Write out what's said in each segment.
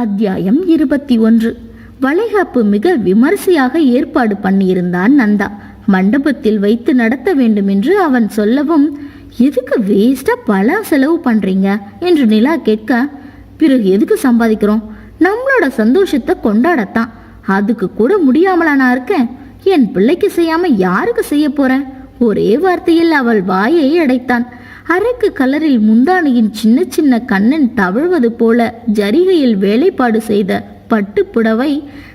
அத்தியாயம் இருபத்தி ஒன்று. வளைகாப்பு மிக விமரிசையாக ஏற்பாடு பண்ணியிருந்தான் நந்தா. மண்டபத்தில் வைத்து நடத்த வேண்டும் என்று அவன் சொல்லவும் எதுக்கு வேஸ்டா பல செலவு பண்றீங்க? என்று நிலா கேட்க பிறகு எதுக்கு சம்பாதிக்கிறோம்? நம்மளோட சந்தோஷத்தை கொண்டாடத்தான். அதுக்கு கூட முடியாமலா நான் இருக்கேன்? என் பிள்ளைக்கு செய்யாம யாருக்கு செய்ய போறேன்? ஒரே வார்த்தையில் அவள் வாயை அடைத்தான். அரக்கு கலரில் முந்தானையின் சின்ன சின்ன கண்ணன் தவழ்வது போல ஜரிகையில் வேலைப்பாடு செய்த பட்டு புடவை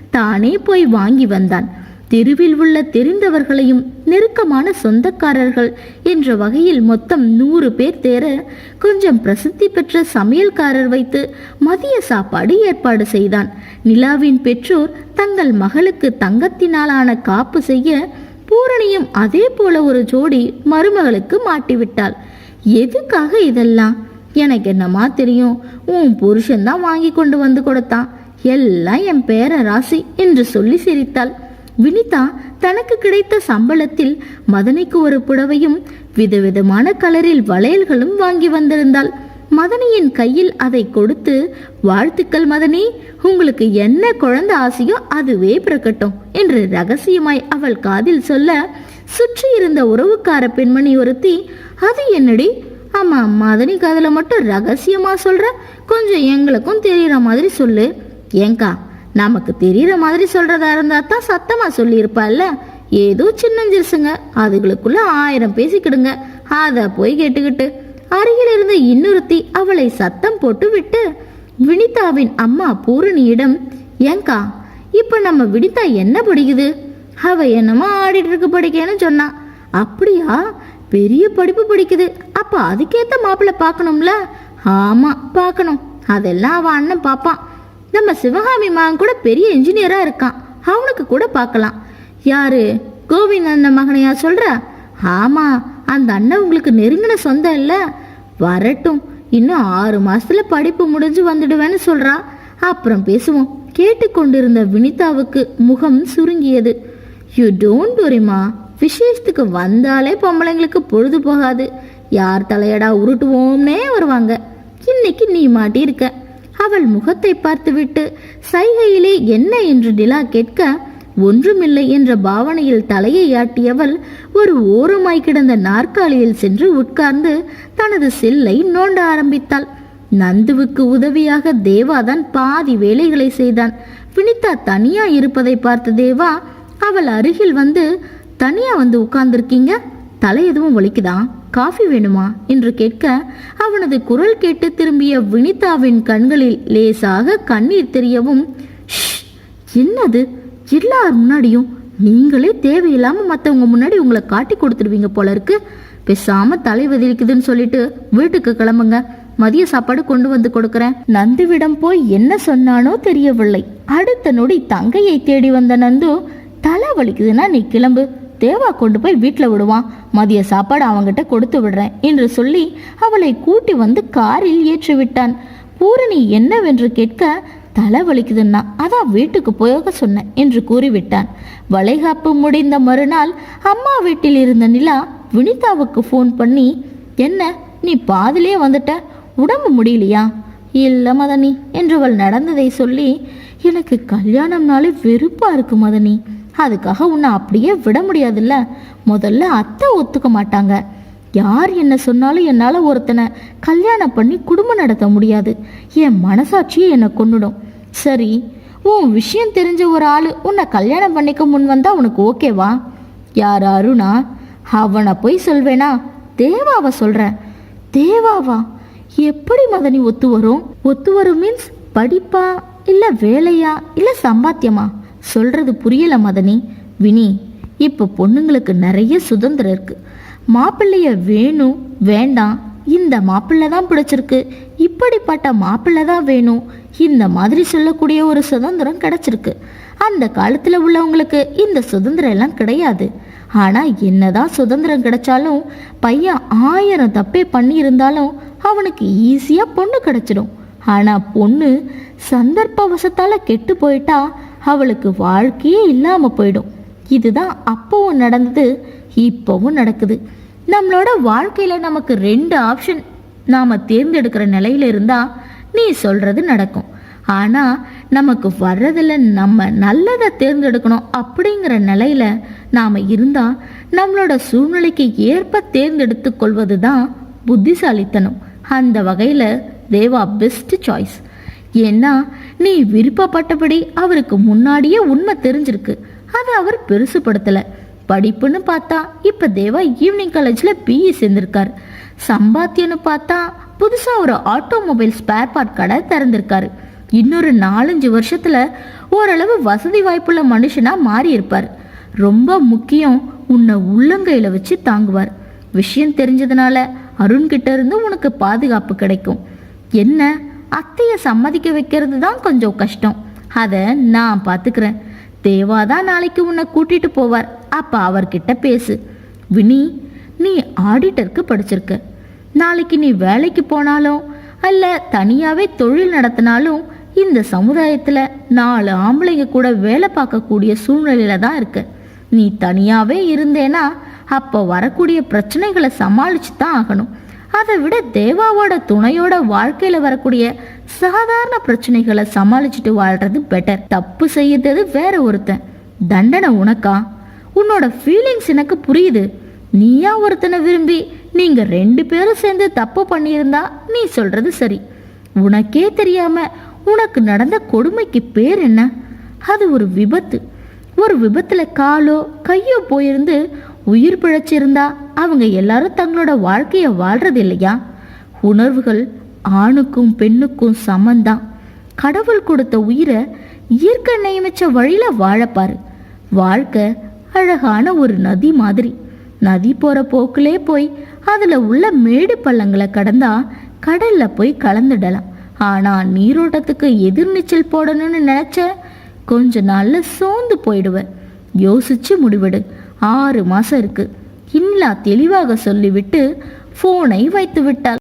தானே போய் வாங்கி வந்தான். தெருவில் உள்ள தெரிந்தவர்களையும் நெருக்கமான சொந்தக்காரர்கள் என்ற வகையில் மொத்தம் நூறு பேர் தேர கொஞ்சம் பிரசித்தி பெற்ற சமையல்காரர் வைத்து மதிய சாப்பாடு ஏற்பாடு செய்தான். நிலாவின் பெற்றோர் தங்கள் மகளுக்கு தங்கத்தினாலான காப்பு செய்ய பூரணியும் அதே போல ஒரு ஜோடி மருமகளுக்கு மாட்டிவிட்டாள். எதுக்காக இதெல்லாம்? எனக்கு என்னமா தெரியும்? உன் புருஷன்தான் வாங்கி கொண்டு வந்து கொடுத்தான். எல்லாம் என் பேர ராசி என்று சொல்லி சிரித்தாள். வினிதா தனக்கு கிடைத்த சம்பளத்தில் மதனிக்கு ஒரு புடவையும் விதவிதமான கலரில் வளையல்களும் வாங்கி வந்திருந்தாள். மதனியின் கையில் அதை கொடுத்து வாழ்த்துக்கள் மதனி உங்களுக்கு என்ன குழந்தை ஆசையோ அதுவே பிறக்கட்டும் என்று ரகசியமாய் அவள் காதில் சொல்ல சுற்றி இருந்த உறவுக்கார பெண்மணி ஒருத்தி அது என்னடி? ஆமாம் மதனி காதல மட்டும் ரகசியமாக சொல்கிற கொஞ்சம் எங்களுக்கும் தெரிகிற மாதிரி சொல்லு. ஏங்கா நமக்கு தெரிகிற மாதிரி சொல்கிறதா இருந்தா தான் சத்தமாக சொல்லியிருப்பாள்ல? ஏதோ சின்னஞ்சிருசுங்க அதுகளுக்குள்ள ஆயிரம் பேசிக்கிடுங்க. அதை போய் கேட்டுக்கிட்டு. அருகில் இருந்த இன்னொருத்தி அவளை சத்தம் போட்டு விட்டு வினிதாவின் அம்மா பூரணியிடம் ஏங்கா இப்போ நம்ம வினிதா என்ன படிக்குது? அவ என்னமோ ஆடிட்டு இருக்கு படிக்கன்னு சொன்னான் அப்படியா? பெரிய படிப்பு படிக்குது. அப்ப அதுக்கேத்த மாப்பிள்ளை பார்க்கணும்ல? ஆமா பார்க்கணும். அதெல்லாம் அவன் அண்ணன் பார்ப்பான். நம்ம சிவகாமி மகன் கூட பெரிய இன்ஜினியரா இருக்கான். அவனுக்கு கூட பார்க்கலாம். யாரு? கோவிந்த் அண்ணன் மகனையா சொல்ற? ஆமா அந்த அண்ணன் உங்களுக்கு நெருங்கின சொந்தம் இல்ல? வரட்டும். இன்னும் ஆறு மாசத்துல படிப்பு முடிஞ்சு வந்துடுவேன்னு சொல்றா. அப்புறம் பேசுவோம். கேட்டுக்கொண்டிருந்த வினிதாவுக்கு முகம் சுருங்கியது. யூ டோன்ட் வரிமா விசேஷத்துக்கு வந்தாலே பொம்பளைங்களுக்கு பொழுது போகாது. யார் தலையடா உருட்டுவோம்னே வருவாங்க. இன்னைக்கு நீ மாட்டியிருக்க. அவள் முகத்தை பார்த்துவிட்டு சைகையிலே என்ன என்று நிலா கேட்க ஒன்றுமில்லை என்ற பாவனையில் தலையை ஆட்டியவள் ஒரு ஓரமாய் கிடந்த நாற்காலியில் சென்று உட்கார்ந்து தனது செல்லை நோண்ட ஆரம்பித்தாள். நந்துவுக்கு உதவியாக தேவாதான் பாதி வேலைகளை செய்தான். வினிதா தனியா இருப்பதை பார்த்த தேவா அவள் அருகில் வந்து தனியா வந்து உட்கார்ந்துருக்கீங்க? தலை எதுவும் வலிக்குதா? காஃபி வேணுமா? என்று கேட்க அவனது குரல் கேட்டு திரும்பிய வினிதாவின் கண்களில் லேசாக கண்ணீர் தெரியவும் "ஷ், என்னது? எல்லார் முன்னாடியும் நீங்களே தேவையில்லாம மற்றவங்க முன்னாடி உங்களை காட்டி கொடுத்துருவீங்க போல இருக்கு. பேசாம தலை வதிக்குதுன்னு சொல்லிட்டு வீட்டுக்கு கிளம்புங்க. மதிய சாப்பாடு கொண்டு வந்து கொடுக்கறேன். நந்துவிடம் போய் என்ன சொன்னானோ தெரியவில்லை. அடுத்த நொடி தங்கையை தேடி வந்த நந்து தலை வலிக்குதுன்னா நீ கிளம்பு. தேவா கொண்டு போய் வீட்டில் விடுவான். மதிய சாப்பாடு அவங்கிட்ட கொடுத்து விடுறேன் என்று சொல்லி அவளை கூட்டி வந்து காரில் ஏற்றி விட்டான் பூரணி என்னவென்று கேட்க தலை வலிக்குதுன்னா அதான் வீட்டுக்கு போக சொன்னேன் என்று கூறிவிட்டான். வளைகாப்பு முடிந்த மறுநாள் அம்மா வீட்டில் இருந்த நிலா வினிதாவுக்கு ஃபோன் பண்ணி என்ன நீ பாதிலே வந்துட்ட? உடம்பு முடியலையா? இல்லை மதனி என்றவள் நடந்ததை சொல்லி எனக்கு கல்யாணம்னாலே வெறுப்பாக இருக்கு மதனி. அதுக்காக உன்னை அப்படியே விட முடியாதுல்ல? முதல்ல அத்தை ஒத்துக்க மாட்டாங்க. யார் என்ன சொன்னாலும் என்னால் ஒருத்தனை கல்யாணம் பண்ணி குடும்பம் நடத்த முடியாது. என் மனசாட்சியை என்னை கொன்னுடும். சரி உன் விஷயம் தெரிஞ்ச ஒரு ஆள் உன்னை கல்யாணம் பண்ணிக்க முன் வந்தால் உனக்கு ஓகேவா? யார் அருணா? அவனை போய் சொல்வேனா? தேவாவை சொல்கிறேன் தேவாவா? எப்படி மதனி ஒத்து வரும் ஒத்து வரும் மீன்ஸ் படிப்பா இல்லை வேலையா? இல்லை சம்பாத்தியமா? சொல்றது புரியல மதனி. வினி இப்போ பொண்ணுங்களுக்கு நிறைய சுதந்திரம் இருக்கு. மாப்பிள்ளைய வேணும் வேண்டாம் இந்த மாப்பிள்ளை தான் பிடிச்சிருக்கு. இப்படிப்பட்ட மாப்பிள்ளை தான் வேணும். இந்த மாதிரி சொல்லக்கூடிய ஒரு சுதந்திரம் கிடைச்சிருக்கு. அந்த காலத்தில் உள்ளவங்களுக்கு இந்த சுதந்திரம் எல்லாம் கிடையாது. ஆனால் என்னதான் சுதந்திரம் கிடைச்சாலும் பையன் ஆயிரம் தப்பே பண்ணியிருந்தாலும் அவனுக்கு ஈஸியாக பொண்ணு கிடைச்சிடும். ஆனால் பொண்ணு சந்தர்ப்பவசத்தால் கெட்டு போயிட்டா அவளுக்கு வாழ்க்கையே இல்லாமல் போயிடும். இதுதான் அப்பவும் நடந்தது இப்போவும் நடக்குது. நம்மளோட வாழ்க்கையில் நமக்கு ரெண்டு ஆப்ஷன் நாம் தேர்ந்தெடுக்கிற நிலையில இருந்தால் நீ சொல்கிறது நடக்கும். ஆனால் நமக்கு வர்றதில் நம்ம நல்லதை தேர்ந்தெடுக்கணும் அப்படிங்கிற நிலையில் நாம் இருந்தால் நம்மளோட சூழ்நிலைக்கு ஏற்ப தேர்ந்தெடுத்து கொள்வது தான் புத்திசாலித்தனம். அந்த வகையில் தேவா பெஸ்ட் சாய்ஸ் ஏன்னா நீ விருப்பப்பட்டபடி அவருக்கு முன்னாடியே உண்மை தெரிஞ்சிருக்கு. அதை அவர் பெருசுப்படுத்தலை. படிப்புன்னு பார்த்தா இப்போ தேவா ஈவினிங் காலேஜில் பிஇ சேர்ந்திருக்காரு. சம்பாத்தியன்னு பார்த்தா புதுசாக ஒரு ஆட்டோமொபைல் ஸ்பேர் பார்ட் கடை திறந்திருக்காரு. இன்னொரு நாலஞ்சு வருஷத்துல ஓரளவு வசதி வாய்ப்புள்ள மனுஷனா மாறி இருப்பார். ரொம்ப முக்கியம் உன்னை உள்ளங்கையில வச்சு தாங்குவார். விஷயம் தெரிஞ்சதுனால அருண்கிட்ட இருந்து உனக்கு பாதுகாப்பு கிடைக்கும். என்ன? அத்தையை சம்மதிக்க வைக்கிறது தான் கொஞ்சம் கஷ்டம். அதை நான் பார்த்துக்கிறேன் தேவாதான் நாளைக்கு உன்னை கூட்டிட்டு போவார். அப்போ அவர்கிட்ட பேசு. வினி நீ ஆடிட்டருக்கு படிச்சிருக்க. நாளைக்கு நீ வேலைக்கு போனாலும் அல்ல தனியாகவே தொழில் நடத்தினாலும் இந்த சமுதாயத்தில் நாலு ஆம்பளைங்க கூட வேலை பார்க்கக்கூடிய சூழ்நிலையில தான் இருக்கு. நீ தனியாகவே இருந்தேனா அப்போ வரக்கூடிய பிரச்சனைகளை சமாளிச்சு தான் ஆகணும். அதை விட தேவாவோட துணையோட வாழ்க்கையில வரக்கூடிய சாதாரண பிரச்சனைகளை சமாளிச்சுட்டு வாழ்றது பெட்டர் தப்பு செய்யறது வேற ஒருத்தன். தண்டனை உனக்கா? உன்னோட ஃபீலிங்ஸ் எனக்கு புரியுது. நீயா ஒருத்தனை விரும்பி நீங்க ரெண்டு பேரும் சேர்ந்து தப்பு பண்ணியிருந்தா நீ சொல்றது சரி. உனக்கே தெரியாம உனக்கு நடந்த கொடுமைக்கு பேர் என்ன? அது ஒரு விபத்து. ஒரு விபத்துல காலோ கையோ போயிருந்து உயிர் பிழைச்சிருந்தா அவங்க எல்லாரும் தங்களோட வாழ்க்கைய வாழ்றது இல்லையா? உணர்வுகள் ஆணுக்கும் பெண்ணுக்கும் சமந்தான் கடவுள் கொடுத்த உயிரை இயற்கை நியமிச்ச வழியில வாழப்பாரு வாழ்க்கை அழகான ஒரு நதி மாதிரி. நதி போற போக்கிலே போய் அதுல உள்ள மேடு பள்ளங்களை கடந்தா கடல்ல போய் கலந்துடலாம். ஆனா நீரோட்டத்துக்கு எதிர்நீச்சல் போடணும்னு நினைச்ச கொஞ்ச நாள்ல சோர்ந்து போயிடுவேன். யோசிச்சு முடிவெடு. ஆறு மாசம் இருக்குது இன்லா தெளிவாக சொல்லிவிட்டு போனை வைத்துவிட்டாள்.